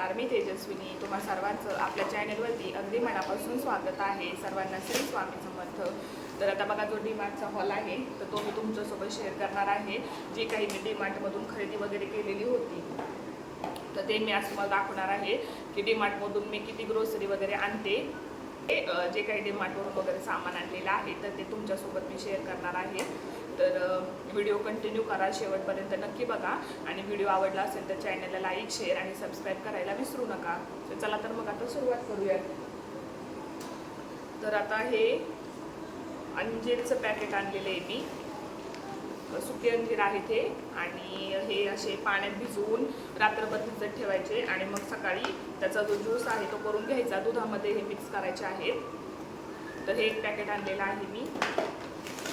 नमस्कार मी तेजस्विनी तुम्हा सर्वांचं आपल्या चॅनलवरती अगदी मनापासून स्वागत आहे. सर्वांना श्री स्वामी समर्थ तर आता बघा जो डीमार्टचा हॉल आहे तर तो मी तुमच्यासोबत शेअर करणार आहे. जी काही मी डीमार्टमधून खरेदी वगैरे केलेली होती तर ते मी आज तुम्हाला दाखवणार आहे की डीमार्टमधून मी किती ग्रोसरी वगैरे आणते. जे काही डीमार्टवरून वगैरे सामान आणलेलं आहे तर ते तुमच्यासोबत मी शेअर करणार आहे. तर व्हिडिओ कंटिन्यू करा शेवटपर्यंत. नक्की बघा. आणि व्हिडिओ आवडला असेल तर चॅनलला लाईक शेअर आणि सबस्क्राईब करायला विसरू नका. तर चला तर मग आता सुरुवात करूयात. तर आता हे अंजीरचं पॅकेट आणलेलं आहे मी. सुके अंजीर आहेत हे. आणि हे असे पाण्यात भिजवून रात्रभर भिजत ठेवायचे. आणि मग सकाळी त्याचा जो ज्यूस आहे तो करून घ्यायचा. दुधामध्ये हे मिक्स करायचे आहेत. तर हे एक पॅकेट आणलेलं आहे मी.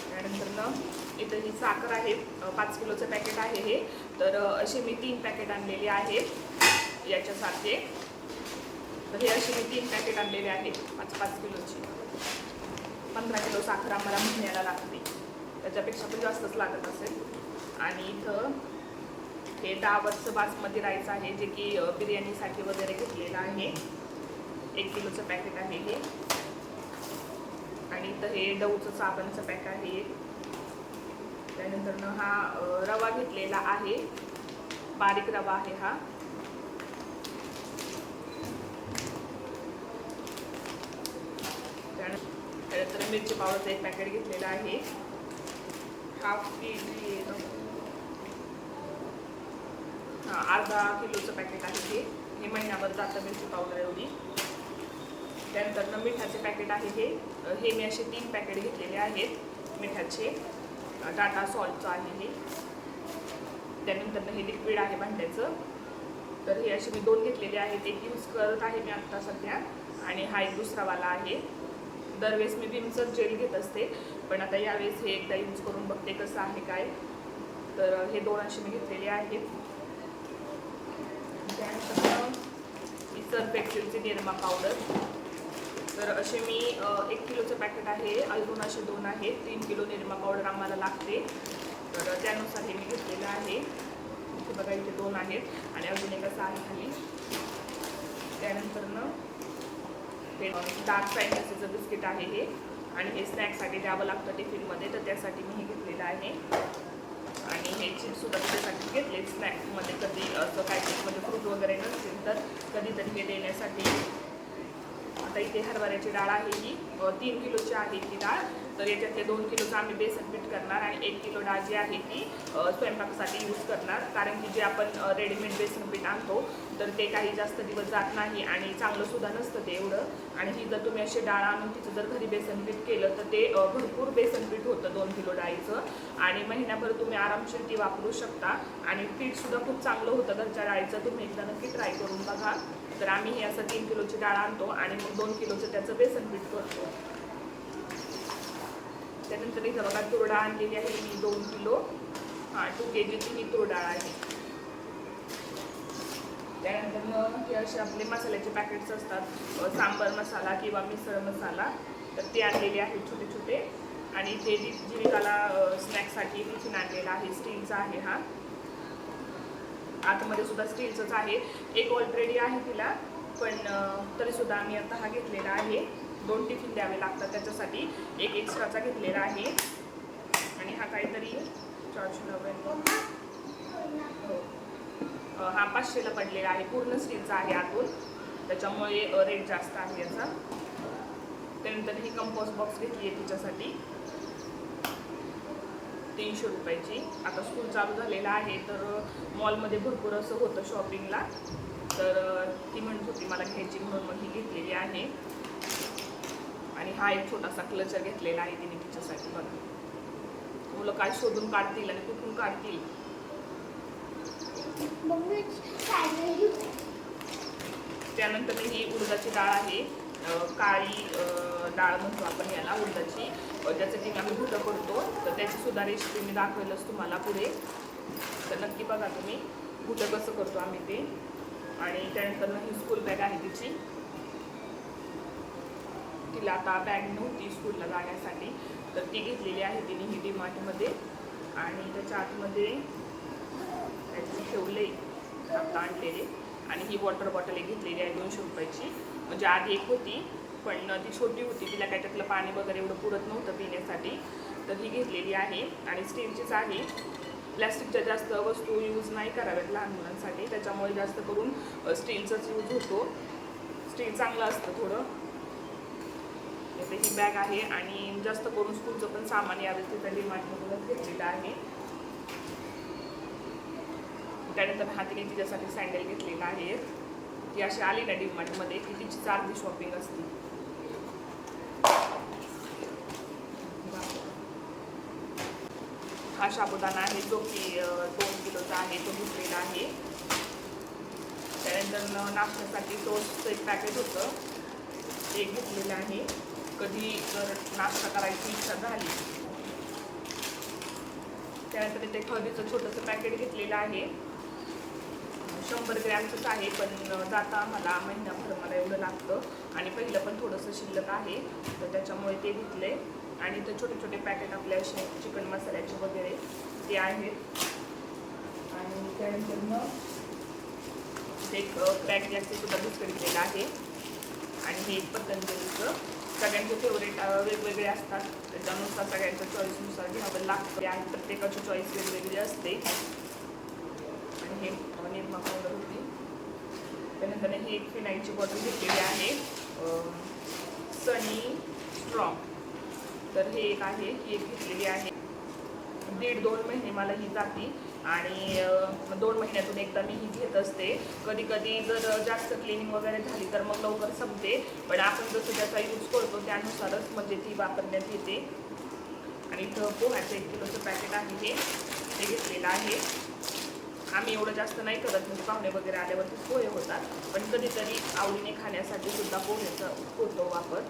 त्यानंतर न इथं ही साखर आहे. पाच किलोचं पॅकेट आहे हे. तर असे मी तीन पॅकेट आणलेले आहेत याच्यासारखे. तर हे असे मी तीन पॅकेट आणलेले आहेत पाच पाच किलोची. पंधरा किलो साखर आम्हाला महिन्याला लागते. त्याच्यापेक्षा पण जास्तच लागत असेल. आणि इथं हे डावरचं बासमती राईस आहे जे की बिर्याणीसाठी वगैरे घेतलेलं आहे. एक किलोचं पॅकेट आहे हे. आणि इथं हे डऊचं साबणचं पॅक आहे. त्यानंतर हा रवा घेतलेला आहे. बारीक रवा आहे हा. त्यानंतर त्यानंतर मिरची पावडरचं एक पॅकेट घेतलेलं आहे. हाफ के जी हां अर्धा किलोचं पॅकेट आहे हे. हे महिन्याभर जातं मिरची पावडर एवढी. त्यानंतर मिठाचे पॅकेट आहे हे. हे मी असे तीन पॅकेट घेतलेले आहेत मिठाचे. टाटा सॉल्टचं आहे हे. त्यानंतर हे लिक्विड आहे भांड्याचं. तर हे असे मी दोन घेतलेले आहेत. एक यूज करत आहे मी आत्ता सध्या आणि हा एक दुसरावाला आहे. दरवेळेस मी विमचं जेल घेत असते पण आता यावेळेस हे एकदा यूज करून बघते कसं आहे काय. तर हे दोन असे मी घेतलेले आहेत. त्यानंतर ही सर्फ एक्सेलची निरमा पावडर तर असे मी एक किलोचं पॅकेट आहे अजून असे दोन आहेत तीन किलो निरमा पावडर आम्हाला लागते. तर त्यानुसार हे मी घेतलेलं आहे. इथे बघा इथे दोन आहेत आणि अजून एक असं आहे खाली. त्यानंतरनं हे डार्क फ्रायचं बिस्किट आहे हे. आणि हे स्नॅक्ससाठी द्यावं लागतं टिफिनमध्ये तर त्यासाठी मी हे घेतलेलं आहे. आणि हे चिप्ससुद्धा त्याच्यासाठी घेतले स्नॅक्समध्ये कधी असं काय म्हणजे फ्रूट वगैरे नसतील तर कधीतरी हे देण्यासाठी आता इथे हरभऱ्याची डाळ आहे ही. तीन किलोची आहे ती डाळ. तर याच्यातले दोन किलोचं आम्ही बेसन पीठ करणार आणि एक किलो डाळ जी आहे ती स्वयंपाकासाठी यूज करणार. कारण की जे आपण रेडीमेड बेसन पीठ आणतो तर ते काही जास्त दिवस जात नाही आणि चांगलंसुद्धा नसतं ते एवढं. आणि ही जर तुम्ही अशी डाळ आणून तिचं जर घरी बेसन पीठ केलं तर ते भरपूर बेसन पीठ होतं दोन किलो डाळीचं. आणि महिन्याभर तुम्ही आरामशीर ती वापरू शकता. आणि पीठसुद्धा खूप चांगलं होतं घरच्या डाळीचं. तुम्ही एकदा नक्की ट्राय करून बघा. तर आम्ही हे असं तीन किलोची डाळ आणतो आणि मग दोन किलोचं त्याचं बेसन पीठ करतो. त्यानंतर इथं बघा तूर डाळ आणलेली आहे मी दोन किलो. हां टू के जीची ही तूर डाळ आहे. त्यानंतर मग हे असे आपले मसाल्याचे पॅकेट्स असतात. सांबर मसाला किंवा मिसळ मसाला. तर ते आणलेले आहेत छोटे छोटे. आणि ते जी जीविकाला स्नॅक्ससाठी टिफिन आणलेला आहे स्टीलचा आहे हा. आतमध्ये सुद्धा स्टीलचंच आहे. एक ऑलरेडी आहे तिला पण तरीसुद्धा आम्ही आता हा घेतलेला आहे. दोन टिफिन द्यावे लागतात त्याच्यासाठी. एक एक्स्ट्राचा घेतलेला आहे. आणि हा काहीतरी चारशे नव्याण्णव हो. हा पाचशेला पडलेला आहे. पूर्ण स्टीलचा आहे आतून. त्याच्यामुळे रेट जास्त आहे याचा. त्यानंतर ही कंपोस्ट बॉक्स घेतली आहे तिच्यासाठी. तीनशे रुपयाची. आता स्कूल चालू झालेलं आहे तर मॉलमध्ये भरपूर असं होतं शॉपिंगला तर ती म्हणत होती मला घ्यायची म्हणून मग ही घेतलेली आहे. आणि हा एक छोटासा क्लचर घेतलेला आहे तिने तिच्यासाठी बघा. मुलं काय शोधून काढतील आणि कुठून काढतील? त्यानंतर ही उडदाची डाळ आहे. काळी डाळ म्हणतो आपण याला उडदाची. त्याचं ज्याचं की आम्ही भुटं करतो तर त्याची सुद्धा रेसिपी मी दाखवेलच तुम्हाला पुढे. तर नक्की बघा तुम्ही भुटं कसं करतो आम्ही ते. आणि त्यानंतर ही स्कूल बॅग आहे तिची. तिला आता बॅग नव्हती स्कूलला जाण्यासाठी. तर ती घेतलेली आहे तिने ही डी मार्टमध्ये आणि त्याच्या आतमध्ये त्याचे ठेवले आता आणलेले. आणि ही वॉटर बॉटल एक घेतलेली आहे दोनशे रुपयाची. म्हणजे आधी एक होती पण ती छोटी होती तिला काय त्यातलं पाणी वगैरे एवढं पुरत नव्हतं पिण्यासाठी. तर ही घेतलेली आहे आणि स्टीलचीच आहे. प्लॅस्टिकच्या जास्त वस्तू यूज नाही कराव्यात लहान मुलांसाठी. त्याच्यामुळे जास्त करून स्टीलचाच यूज होतो. स्टील चांगलं असतं थोडं. ही बॅग आहे आणि जास्त करून स्कूलचं पण सामान यावेळेस तिथं डिमांडमधूनच घेतलेलं आहे. त्यानंतर हातीने तिच्यासाठी सँडल घेतलेला आहे. ती अशी आली ना डिमार्टमध्ये की तिची चारदी शॉपिंग असते. हा साबुदाणा आहे जो की दोन किलोचा आहे तो घेतलेला आहे. त्यानंतर नाश्त्यासाठी टोस्टचं एक पॅकेट होतं. ते घेतलेलं आहे. कधी जर नाश्ता करायची इच्छा झाली त्यानंतर इथे हळदीचं छोटंसं पॅकेट घेतलेलं आहे. शंभर ग्रॅमचंच आहे पण जाता मला महिनाभर मला एवढं लागतं. आणि पहिलं पण थोडंसं शिल्लक आहे तर त्याच्यामुळे ते घेतले आणि ते छोटे छोटे पॅकेट आपल्या असे चिकन मसाल्याचे वगैरे ते आहेत. आणि त्यानंतर मग एक क्रॅक जास्त सुद्धा बिस्किट दिलेलं आहे. आणि हे एक पतंजलीचं. सगळ्यांचे फेवरेट वेगवेगळे असतात. त्याच्यानुसार सगळ्यांच्या चॉईसनुसार घ्यावं लागतं. आणि प्रत्येकाची चॉईस वेगवेगळी असते. आणि हे अ, निरमा पावडर होती त्यानंतर ही एक फिनाईलची बॉटल घेतलेली आहे. Sunny strong. तर हे एक आहे ही एक घेतलेली आहे. दीड दोन महिने मला ही जाती आणि दोन महिन्यातून एकदा मी ही घेत असते. कधी कधी जर जास्त क्लिनिंग वगैरे झाली तर मग लवकर संपते. पण आपण जसं त्याचा यूज करतो त्यानुसारच म्हणजे ती वापरण्यात येते. आणि इथं पोह्याचं एक किलोचं पॅकेट आहे हे. ते घेतलेलं आहे. आम्ही एवढं जास्त नाही करत. म्हणजे पाहुणे वगैरे आल्यावरती पोहे होतात. पण कधीतरी आवडीने खाण्यासाठी सुद्धा पोह्याचा होतो वापर.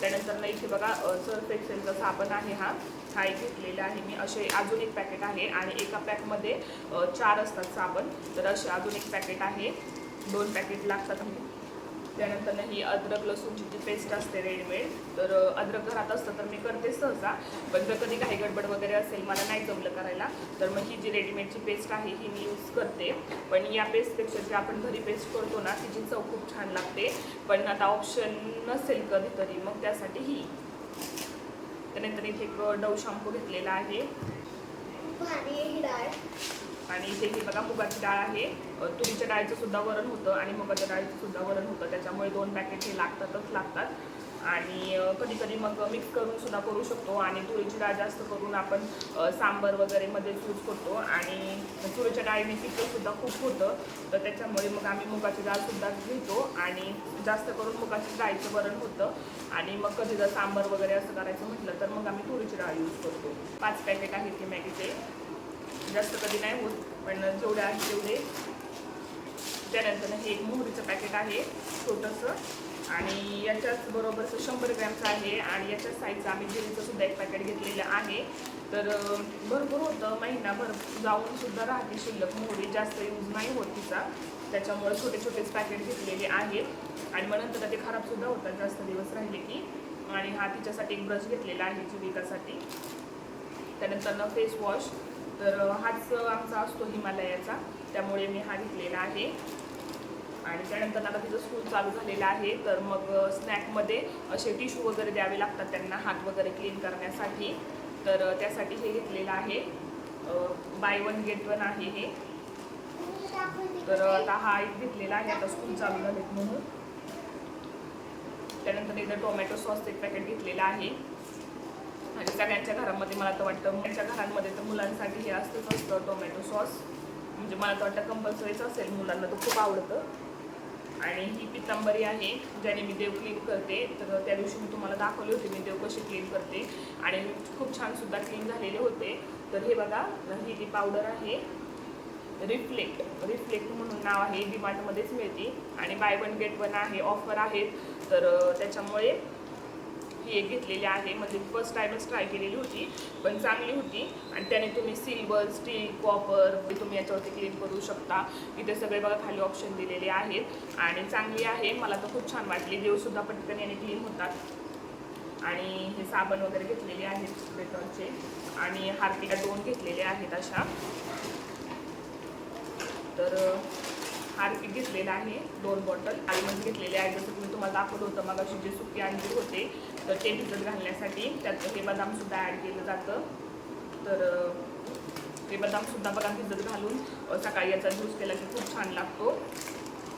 त्यानंतर ना इथे बघा सर्फ एक्सेलचा साबण आहे हा हा एक घेतलेला आहे मी. असे अजून एक पॅकेट आहे आणि एका पॅकमध्ये चार असतात साबण. तर असे अजून एक पॅकेट आहे. दोन पॅकेट लागतात त्यानंतर ही अद्रक लसूणची जी पेस्ट असते रेडीमेड. तर अद्रक घरात असतं तर मी करते सहसा. पण जर कधी काही गडबड वगैरे असेल मला नाही जमलं करायला तर मग ही जी रेडीमेडची पेस्ट आहे ही मी यूज करते. पण या पेस्टपेक्षा जी आपण घरी पेस्ट करतो ना तिची चव खूप छान लागते. पण आता ऑप्शन नसेल कधीतरी मग त्यासाठी ही. त्यानंतर इथे एक डव शॅम्पू घेतलेला आहे. आणि इथे ही बघा मुगाची डाळ आहे. तुरीच्या डाळीचं सुद्धा वरण होतं आणि मुगाच्या डाळीचं सुद्धा वरण होतं. त्याच्यामुळे दोन पॅकेट हे लागतातच लागतात. आणि कधी कधी मग मिक्स करून सुद्धा करू शकतो. आणि तुरीची डाळ जास्त करून आपण सांबर वगैरे मध्ये यूज करतो. आणि तुरीच्या डाळीने पिकं सुद्धा खूप होतं. तर त्याच्यामुळे मग आम्ही मुगाची डाळ सुद्धा घेतो. आणि जास्त करून मुगाची डाळीचं वरण होतं. आणि मग कधी जर सांबर वगैरे असं करायचं म्हटलं तर मग आम्ही तुरीची डाळ यूज करतो. पाच पॅकेट आहेत ते मॅगीचे. जास्त कधी नाही होत पण जेवढे आहे तेवढे. त्यानंतर हे एक मोहरीचं पॅकेट आहे छोटंसं. आणि याच्याच बरोबरचं शंभर ग्रॅमचं आहे आणि याच्याच साईजचं आम्ही जिरीचं सुद्धा एक पॅकेट घेतलेलं आहे. तर भरपूर होतं. महिनाभर जाऊन सुद्धा राहते शिल्लक मोहरी जास्त यूज नाही होत तिचा. त्याच्यामुळे छोटे छोटेच पॅकेट घेतलेले आहेत आणि मग नंतर ते खराबसुद्धा होतात जास्त दिवस राहिले की. आणि हा तिच्यासाठी एक ब्रश घेतलेला आहे जीविकासाठी. त्यानंतर फेस वॉश तर हाच आमचा असतो हिमालयाचा. त्यामुळे मी हा घेतलेला आहे. आणि त्यानंतर आता तिचं स्कूल चालू झालेलं आहे. तर मग स्नॅकमध्ये असे टिश्यू वगैरे द्यावे लागतात त्यांना हात वगैरे क्लीन करण्यासाठी. तर त्यासाठी हे घेतलेलं आहे. बाय वन गेट वन आहे हे. तर आता हा एक घेतलेला आहे. आता स्कूल चालू झालेत म्हणून. त्यानंतर इथं टोमॅटो सॉस एक पॅकेट घेतलेलं आहे. आणि सगळ्यांच्या घरामध्ये मला तर वाटतं त्यांच्या घरांमध्ये तर मुलांसाठी हे असतंच असतं टोमॅटो सॉस म्हणजे मला तर वाटतं कंपल्सरीच असेल मुलांना तर खूप आवडतं. आणि ही पितांबरी आहे ज्याने मी देव क्लीन करते. तर त्या दिवशी मी तुम्हाला दाखवले होते मी देव कशी क्लीन करते. आणि खूप छानसुद्धा क्लीन झालेले होते. तर हे बघा ही ती पावडर आहे रिफ्लेक्ट रिफ्लेक्ट म्हणून नाव आहे डीमार्टमध्येच मिळते. आणि बाय वन गेट वन आहे ऑफर आहेत. तर त्याच्यामुळे ही एक घेतलेली आहे. म्हणजे फर्स्ट टाईमच ट्राय केलेली होती पण चांगली होती. आणि त्याने तुम्ही सिल्वर स्टील कॉपर तुम्ही याच्यावरती क्लीन करू शकता. इथे सगळे बघा खाली ऑप्शन दिलेले आहेत. आणि चांगली आहे. मला तर खूप छान वाटली. देवसुद्धा पटकन याने क्लीन होतात. आणि हे साबण वगैरे घेतलेले आहेत डेटॉलचे. आणि हार्पिका दोन घेतलेले आहेत अशा. तर हार्पिक घेतलेला आहे दोन बॉटल आलमंड घेतलेले आहे जसं तुम्ही तुम्हाला दाखवलं होतं मग जे सुकी अंडी होते तर ते भिजत घालण्यासाठी त्यात हे बदामसुद्धा ॲड केलं जातं. तर ते बदामसुद्धा बघा भिजत घालून सकाळी याचा ज्यूस केला की खूप छान लागतो.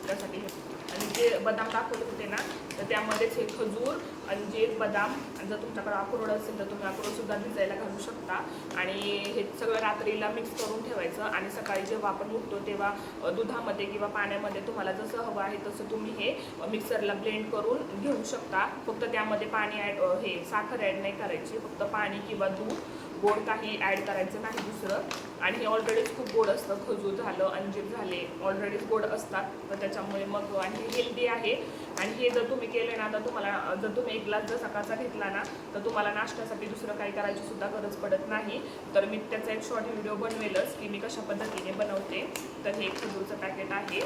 त्यासाठी हे आणि जे बदाम दाखवले होते ना तर त्यामध्येच हे खजूर आणि जे बदाम आणि जर तुमच्याकडे अक्रोड असेल तर तुम्ही अक्रोडसुद्धा भिजायला घालू शकता. आणि हे सगळं रात्रीला मिक्स करून ठेवायचं आणि सकाळी जेव्हा आपण उठतो तेव्हा दुधामध्ये किंवा पाण्यामध्ये तुम्हाला जसं हवं आहे तसं तुम्ही हे मिक्सरला ब्लेंड करून घेऊ शकता. फक्त त्यामध्ये पाणी ॲड हे साखर ॲड नाही करायची फक्त पाणी किंवा दूध गोड काही ॲड करायचं नाही दुसरं. आणि हे ऑलरेडीच खूप गोड असतं. खजूर झालं अंजीर झाले ऑलरेडीच गोड असतात. तर त्याच्यामुळे मग आणि हेल्दी आहे. आणि हे जर तुम्ही केले ना तर तुम्हाला जर तुम्ही एक ग्लास जर सकाळचा घेतला ना तर तुम्हाला नाश्त्यासाठी दुसरं काही करायची सुद्धा गरज पडत नाही. तर मी त्याचा एक शॉर्ट व्हिडिओ बनवेलच की मी कशा पद्धतीने बनवते. तर हे एक खजूरचं पॅकेट आहे.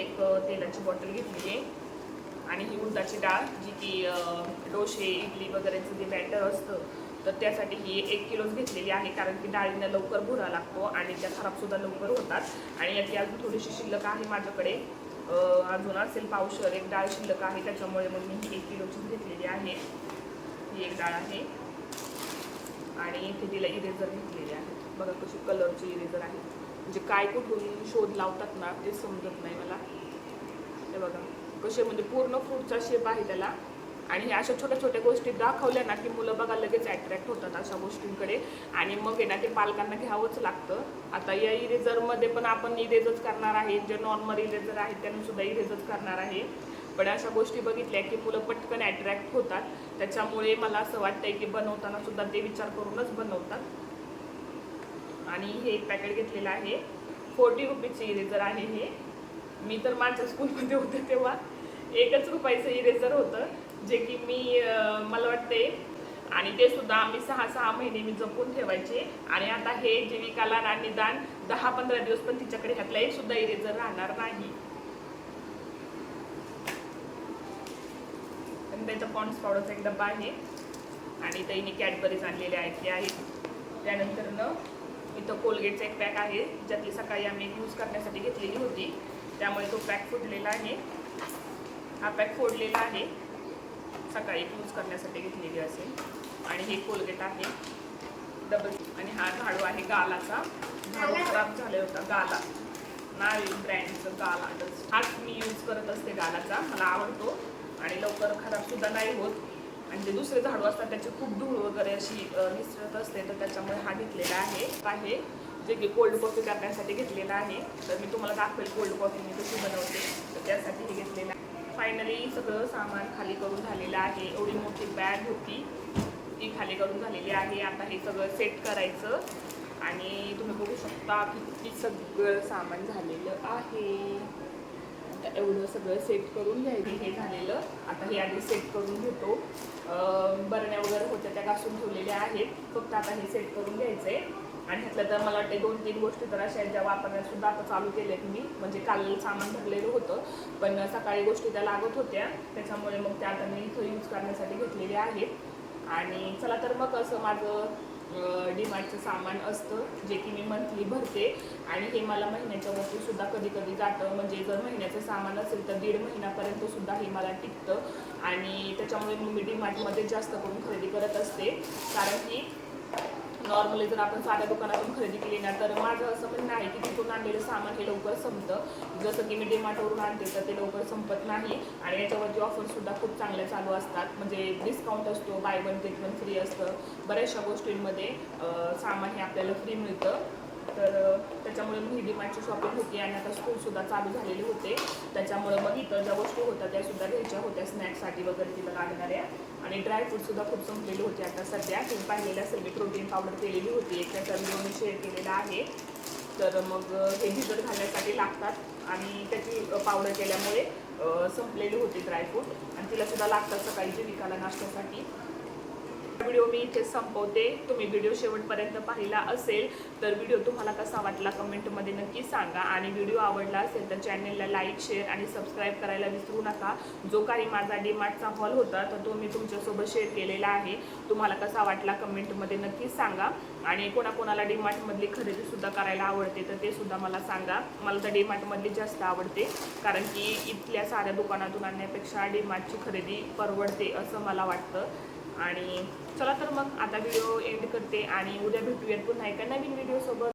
एक तेलाची बॉटल घेतली आहे. आणि ही उडदाची डाळ जी की डोसे इडली वगैरेचं जे बॅटर असतं तर त्यासाठी ही एक किलोच घेतलेली आहे कारण की डाळीनं लवकर भुरा लागतो आणि त्या खराबसुद्धा लवकर होतात. आणि याची अजून थोडीशी शिल्लक आहे माझ्याकडे. अजून असेल पावशर एक डाळ शिल्लक आहे त्याच्यामुळे मग मी ही एक किलोचीच घेतलेली आहे. ही एक डाळ आहे. आणि इथे तिला इरेझर घेतलेली आहे. बघा कशी कलरची इरेझर आहे. म्हणजे काय कुठून शोध लावतात ना ते समजत नाही मला. हे बघा. कसे म्हणजे पूर्ण फ्रूटचा शेप आहे त्याला. आणि ह्या अशा छोट्या छोट्या गोष्टी दाखवल्या ना की मुलं बघा लगेच अट्रॅक्ट होतात अशा गोष्टींकडे. आणि मग आहे ना ते पालकांना घ्यावंच लागतं. आता या इरेझरमध्ये पण आपण इरेजच करणार आहे. जे नॉर्मल इरेझर आहेत त्यांना सुद्धा इरेजच करणार आहे. पण अशा गोष्टी बघितल्या की मुलं पटकन अट्रॅक्ट होतात. त्याच्यामुळे मला असं वाटतंय की बनवताना सुद्धा ते विचार करूनच बनवतात. आणि हे एक पॅकेट घेतलेलं आहे. फोर्टी रुपीजचे इरेझर आहे हे. मी तर माझ्या स्कूलमध्ये होते तेव्हा एकच रुपयाचं इरेझर होतं जे की मी मला वाटते आणि ते सुद्धा आम्ही सहा सहा महिने मी जपून ठेवायचे. आणि आता हे जीविकाला ना निदान दहा पंधरा दिवस पण तिच्याकडे घातला एक सुद्धा इरेझर राहणार नाही. आणि त्याचा पॉन्ड्स पावडरचा एक डब्बा आहे. आणि त्यांनी कॅडबरीज आणलेले आहेत ते आहेत. त्यानंतर न इथं कोलगेटचा एक पॅक आहे ज्यातली सकाळी आम्ही यूज करण्यासाठी घेतलेली होती. त्यामुळे तो पॅक फुटलेला आहे. हा पॅक फोडलेला आहे. सकाळी यूज करण्यासाठी घेतलेली असेल. आणि हे कोलगेट आहे. डबल आणि हा झाडू आहे गालाचा. झाडू खराब झाले होता. गाला. नाही ब्रँडचं गालाच हाच मी यूज करत असते गालाचा. मला आवडतो. आणि लवकर खराब सुद्धा नाही होत. आणि जे दुसरे झाडू असतात त्याची खूप धूळ वगैरे अशी मिसळत असते. तर त्याच्यामुळे हा घेतलेला आहे. आहे जे की कोल्ड कॉफी करण्यासाठी घेतलेला आहे. तर मी तुम्हाला दाखवेल कोल्ड कॉफी मी कशी बनवते. तर त्यासाठी हे घेतलेलं आहे. फायनली सगळं सामान खाली करून झालेलं आहे. एवढी मोठी बॅग होती. ती खाली करून झालेली आहे. आता हे सगळं सेट करायचं. आणि तुम्ही बघू शकता किती सगळं सामान झालेलं आहे. आता एवढं सगळं सेट करून घ्यायचं हे झालेलं. आता हे आधी सेट करून घेतो. बरण्या वगैरे होत्या त्या घासून ठेवलेल्या आहेत. फक्त आता हे सेट करून घ्यायचं आहे आणि ह्यातल्या तर मला वाटते दोन तीन गोष्टी तर अशा आहेत ज्या वापरण्यास सुद्धा आता चालू केल्यात मी. म्हणजे काल सामान भरलेलं होतं पण सकाळी गोष्टी त्या लागत होत्या. त्याच्यामुळे मग त्या आता मी इथं यूज करण्यासाठी घेतलेल्या आहेत. आणि चला तर मग असं माझं डीमार्टचं सामान असतं जे की मी मंथली भरते. आणि हे मला महिन्याच्या वस्तूसुद्धा कधी कधी जातं. म्हणजे जर महिन्याचं सामान असेल तर दीड महिन्यापर्यंत सुद्धा हे मला टिकतं. आणि त्याच्यामुळे मी डीमार्टमध्ये जास्त करून खरेदी करत असते. कारण की नॉर्मली जर आपण साध्या दुकानातून खरेदी केली ना तर माझं असं म्हणणं आहे की तिथून आणलेलं सामान हे लवकर संपतं. जसं की मी डीमार्टवरून आणते तर ते लवकर संपत नाही. आणि याच्यावरती ऑफरसुद्धा खूप चांगल्या चालू असतात. म्हणजे डिस्काउंट असतो buy one get one free असतं. बऱ्याचशा गोष्टींमध्ये सामान हे आपल्याला फ्री मिळतं. तर त्याच्यामुळे मग ही डिमांडची शॉपिंग होती आणि आता स्कूलसुद्धा चालू झालेले होते. त्याच्यामुळं मग इतर ज्या गोष्टी होत्या त्यासुद्धा घ्यायच्या होत्या स्नॅक्ससाठी वगैरे तिला लागणाऱ्या. आणि ड्रायफ्रूटसुद्धा खूप संपलेली होती आता सध्या. तुम्ही पाहिलेल्या असेल मी प्रोटीन पावडर केलेली होती. एक त्याचा व्हिडिओ मी शेअर केलेला आहे. तर मग हे भिजत घालण्यासाठी लागतात. आणि त्याची पावडर केल्यामुळे संपलेली होती ड्रायफ्रूट आणि तिला सुद्धा लागतात सकाळी जे विकायला नाश्त्यासाठी. व्हिडिओ मी इथे संपवते. तुम्ही व्हिडिओ शेवटपर्यंत पाहिला असेल तर व्हिडिओ तुम्हाला कसा वाटला कमेंटमध्ये नक्की सांगा. आणि व्हिडिओ आवडला असेल तर चॅनेलला लाईक शेअर आणि सबस्क्राईब करायला विसरू नका. जो काही माझा डीमार्टचा हॉल होता तर तो मी तुमच्यासोबत शेअर केलेला आहे. तुम्हाला कसा वाटला कमेंटमध्ये नक्की सांगा. आणि कोणाकोणाला डीमार्टमधली खरेदीसुद्धा करायला आवडते तर ते सुद्धा मला सांगा. मला तर डीमार्टमधली जास्त आवडते. कारण की इथल्या साऱ्या दुकानातून आणण्यापेक्षा डीमार्टची खरेदी परवडते असं मला वाटतं. आणि चला तर मग आता व्हिडिओ एंड करते आणि उद्या भेटूयात पुन्हा एका नवीन व्हिडिओसोबत